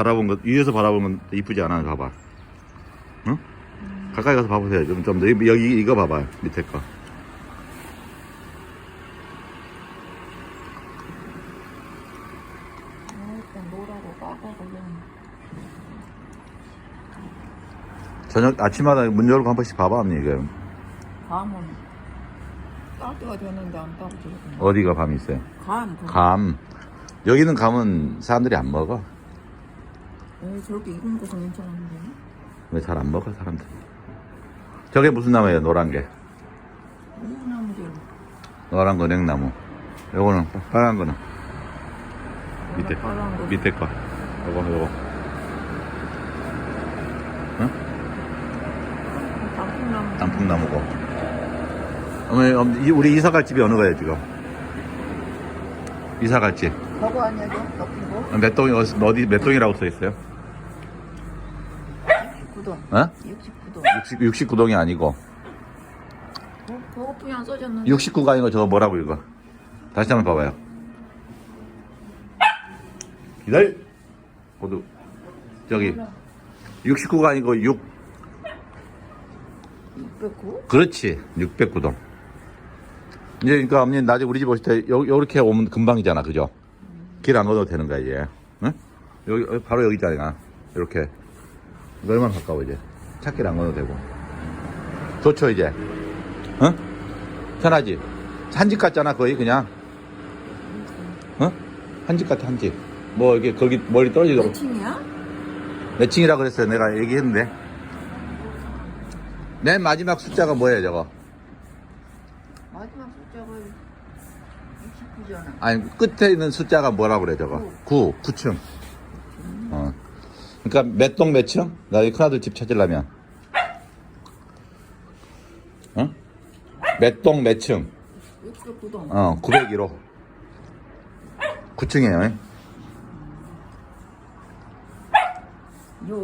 바라본 것 위에서 바라보면 이쁘지 않아 봐봐 응? 가까이 가서 봐보세요 좀, 좀 더. 여기 이거 봐봐 밑에 거 걸렸네. 저녁 아침마다 문 열고 한 번씩 봐봐 언니 이거 감은 딸 때가 됐는데 안 저러네. 어디가 밤이 있어요 감, 감. 감 여기는 감은 사람들이 안 먹어 에이, 저렇게 익은 거 괜찮은데. 왜잘 안 먹어 사람들 저게 무슨 나무예요 노란 게 우나무들 노란 거 냉나무 요거는 빨간 거는 밑에 빨간 거. 밑에 거 요거 요거 단풍나무. 단풍나무고 어머니 어머니, 이- 우리 이사 갈 집이 어느 거예요 지금 이사 갈 집. 저거 아니야, 저? 덮인 거? 몇 동이 어디 어디- 몇 동이라고 써 있어요? 69동. 어? 69동. 60, 69동이 아니고 어? 안 써졌는데. 69가 아니고 저거 뭐라고 이거 다시 한번 봐봐요 기다려 모두 저기 69가 아니고 6 609? 그렇지 609동 이제 그러니까 어머니 나중에 우리 집 오실 때 요, 요렇게 오면 금방이잖아 그죠 길 안 걸어도 되는 거야 이제 응? 여기 바로 여기 있잖아 이렇게 이거 얼마나 가까워 이제? 찾길 안 걸어도 되고. 좋죠 이제? 응? 편하지? 한집 같잖아 거의 그냥. 어? 한집 같아 한집 뭐 이게 거기 멀리 떨어지도록. 몇 층이야? 몇 층이라 그랬어요. 내가 얘기했는데. 맨 마지막 숫자가 뭐예요 저거? 마지막 숫자가 69잖아. 아니 끝에 있는 숫자가 뭐라고 그래 저거? 9 9층. 어 그러니까 몇 동 몇 층? 나이 큰아들 집 찾으려면 어? 몇동 몇 층? 609동. 어 901호 9층이에요 요.